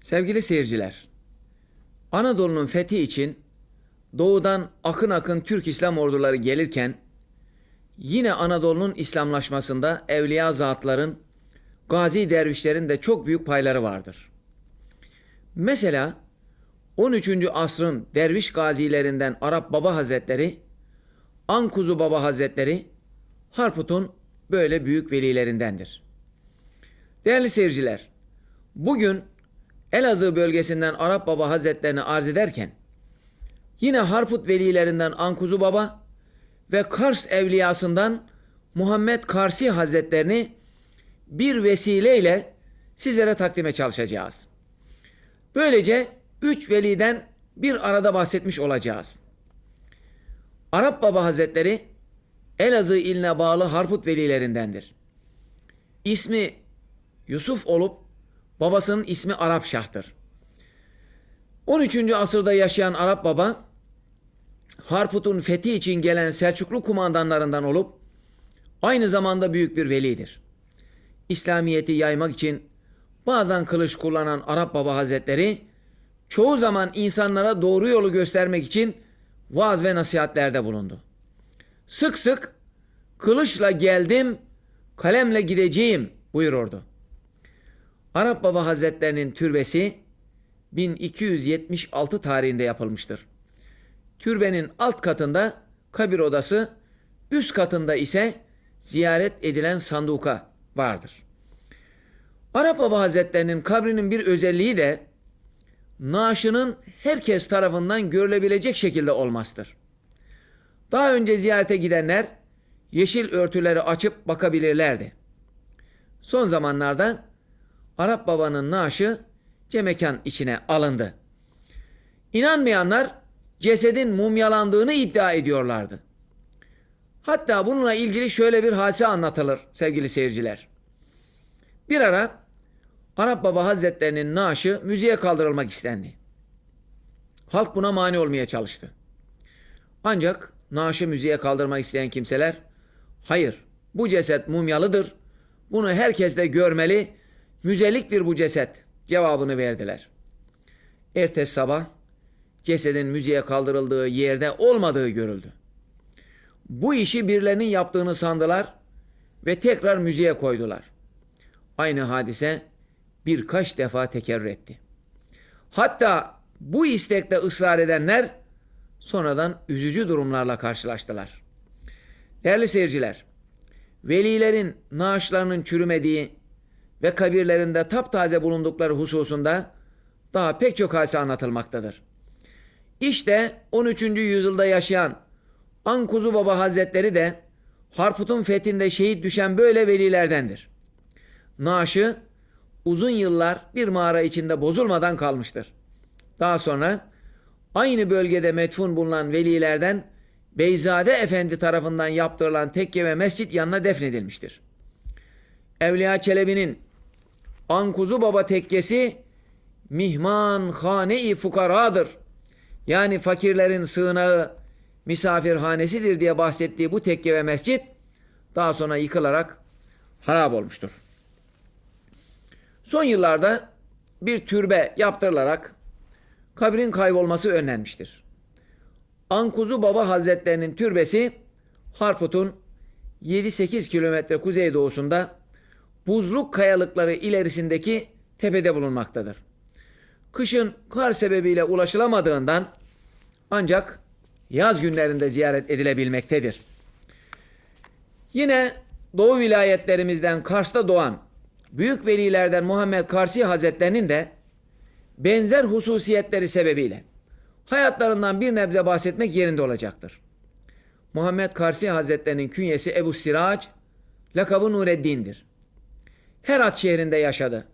Sevgili seyirciler, Anadolu'nun fethi için doğudan akın akın Türk İslam orduları gelirken yine Anadolu'nun İslamlaşmasında evliya zatların, gazi dervişlerin de çok büyük payları vardır. Mesela 13. asrın derviş gazilerinden Arap Baba Hazretleri, Ankuzu Baba Hazretleri, Harput'un böyle büyük velilerindendir. Değerli seyirciler, bugün Elazığ bölgesinden Arap Baba Hazretlerini arz ederken yine Harput velilerinden Ankuzu Baba ve Kars evliyasından Muhammed Karsi Hazretlerini bir vesileyle sizlere takdime çalışacağız. Böylece üç veliden bir arada bahsetmiş olacağız. Arap Baba Hazretleri Elazığ iline bağlı Harput velilerindendir. İsmi Yusuf olup babasının ismi Arap Şah'tır. 13. asırda yaşayan Arap Baba Harput'un fethi için gelen Selçuklu kumandanlarından olup aynı zamanda büyük bir velidir. İslamiyeti yaymak için bazen kılıç kullanan Arap Baba Hazretleri çoğu zaman insanlara doğru yolu göstermek için vaaz ve nasihatlerde bulundu. Sık sık kılıçla geldim, kalemle gideceğim buyururdu. Arap Baba Hazretlerinin türbesi 1276 tarihinde yapılmıştır. Türbenin alt katında kabir odası, üst katında ise ziyaret edilen sanduka vardır. Arap Baba Hazretlerinin kabrinin bir özelliği de naaşının herkes tarafından görülebilecek şekilde olmasıdır. Daha önce ziyarete gidenler yeşil örtüleri açıp bakabilirlerdi. Son zamanlarda Arap babanın naaşı cemekan içine alındı. İnanmayanlar cesedin mumyalandığını iddia ediyorlardı. Hatta bununla ilgili şöyle bir hadise anlatılır sevgili seyirciler. Bir ara Arap Baba Hazretlerinin naaşı müziğe kaldırılmak istendi. Halk buna mani olmaya çalıştı. Ancak naaşı müziğe kaldırmak isteyen kimseler hayır bu ceset mumyalıdır. Bunu herkes de görmeli. Müzeliktir bu ceset cevabını verdiler. Ertesi sabah cesedin müziğe kaldırıldığı yerde olmadığı görüldü. Bu işi birilerinin yaptığını sandılar ve tekrar müziğe koydular. Aynı hadise birkaç defa tekerrür etti. Hatta bu istekte ısrar edenler sonradan üzücü durumlarla karşılaştılar. Değerli seyirciler, velilerin naaşlarının çürümediği ve kabirlerinde taptaze bulundukları hususunda daha pek çok hadise anlatılmaktadır. İşte 13. yüzyılda yaşayan Ankuzu Baba Hazretleri de Harput'un fethinde şehit düşen böyle velilerdendir. Naaşı uzun yıllar bir mağara içinde bozulmadan kalmıştır. Daha sonra aynı bölgede metfun bulunan velilerden Beyzade Efendi tarafından yaptırılan tekke ve mescit yanına defnedilmiştir. Evliya Çelebi'nin Ankuzu Baba tekkesi mihman hane-i fukaradır. Yani fakirlerin sığınağı, misafirhanesidir diye bahsettiği bu tekke ve mescit daha sonra yıkılarak harap olmuştur. Son yıllarda bir türbe yaptırılarak kabrin kaybolması önlenmiştir. Ankuzu Baba Hazretlerinin türbesi Harput'un 7-8 kilometre kuzeydoğusunda buzluk kayalıkları ilerisindeki tepede bulunmaktadır. Kışın kar sebebiyle ulaşılamadığından ancak yaz günlerinde ziyaret edilebilmektedir. Yine Doğu vilayetlerimizden Kars'ta doğan büyük velilerden Muhammed Karsi Hazretlerinin de benzer hususiyetleri sebebiyle hayatlarından bir nebze bahsetmek yerinde olacaktır. Muhammed Karsi Hazretlerinin künyesi Ebu Sirac, lakabı Nureddin'dir. Herat şehrinde yaşadı.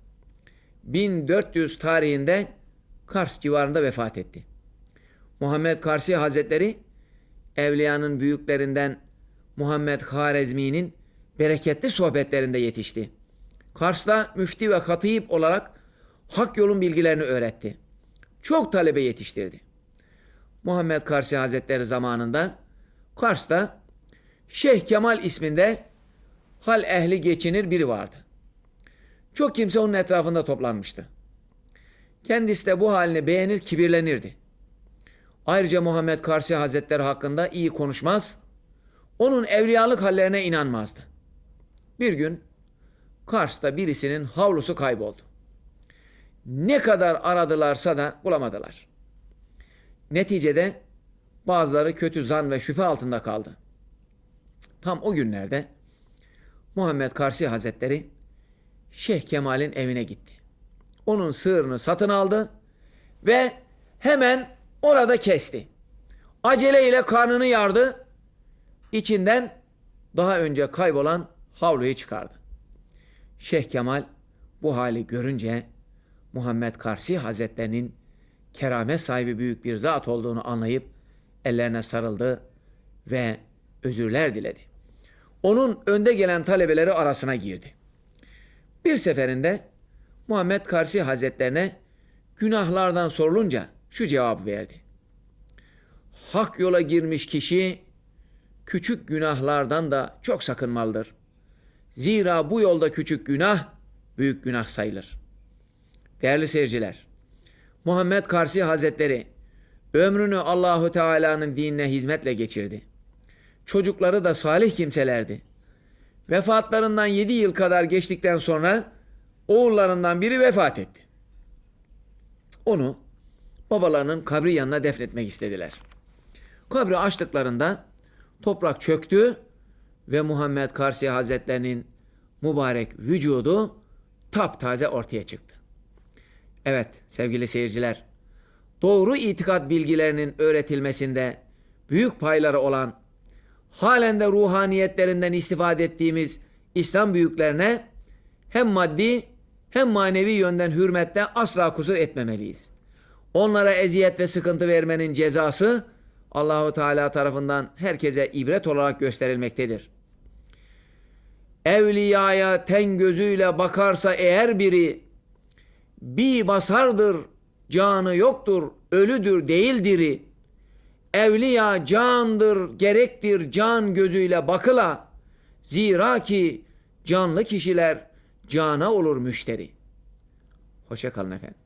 1400 tarihinde Kars civarında vefat etti. Muhammed Karsi Hazretleri evliyanın büyüklerinden Muhammed Harezmi'nin bereketli sohbetlerinde yetişti. Kars'ta müfti ve hatip olarak hak yolun bilgilerini öğretti. Çok talebe yetiştirdi. Muhammed Karsi Hazretleri zamanında Kars'ta Şeyh Kemal isminde hal ehli geçinir biri vardı. Çok kimse onun etrafında toplanmıştı. Kendisi de bu halini beğenir, kibirlenirdi. Ayrıca Muhammed Karsi Hazretleri hakkında iyi konuşmaz, onun evliyalık hallerine inanmazdı. Bir gün Kars'ta birisinin havlusu kayboldu. Ne kadar aradılarsa da bulamadılar. Neticede bazıları kötü zan ve şüphe altında kaldı. Tam o günlerde Muhammed Karsi Hazretleri Şeyh Kemal'in evine gitti. Onun sığırını satın aldı ve hemen orada kesti. Aceleyle karnını yardı. İçinden daha önce kaybolan havluyu çıkardı. Şeyh Kemal bu hali görünce Muhammed Karsi Hazretlerinin keramet sahibi büyük bir zat olduğunu anlayıp ellerine sarıldı ve özürler diledi. Onun önde gelen talebeleri arasına girdi. Bir seferinde Muhammed Karsi Hazretlerine günahlardan sorulunca şu cevabı verdi. Hak yola girmiş kişi küçük günahlardan da çok sakınmalıdır. Zira bu yolda küçük günah büyük günah sayılır. Değerli seyirciler, Muhammed Karsi Hazretleri ömrünü Allahu Teala'nın dinine hizmetle geçirdi. Çocukları da salih kimselerdi. Vefatlarından 7 yıl kadar geçtikten sonra oğullarından biri vefat etti. Onu babalarının kabri yanına defnetmek istediler. Kabri açtıklarında toprak çöktü ve Muhammed Karsi Hazretlerinin mübarek vücudu taptaze ortaya çıktı. Evet sevgili seyirciler, doğru itikat bilgilerinin öğretilmesinde büyük payları olan, halen de ruhaniyetlerinden istifade ettiğimiz İslam büyüklerine hem maddi hem manevi yönden hürmette asla kusur etmemeliyiz. Onlara eziyet ve sıkıntı vermenin cezası Allahu Teala tarafından herkese ibret olarak gösterilmektedir. Evliyaya ten gözüyle bakarsa eğer biri bir basardır, canı yoktur, ölüdür, değildir. Evliya candır, gerektir can gözüyle bakıla. Zira ki canlı kişiler cana olur müşteri. Hoşça kalın efendim.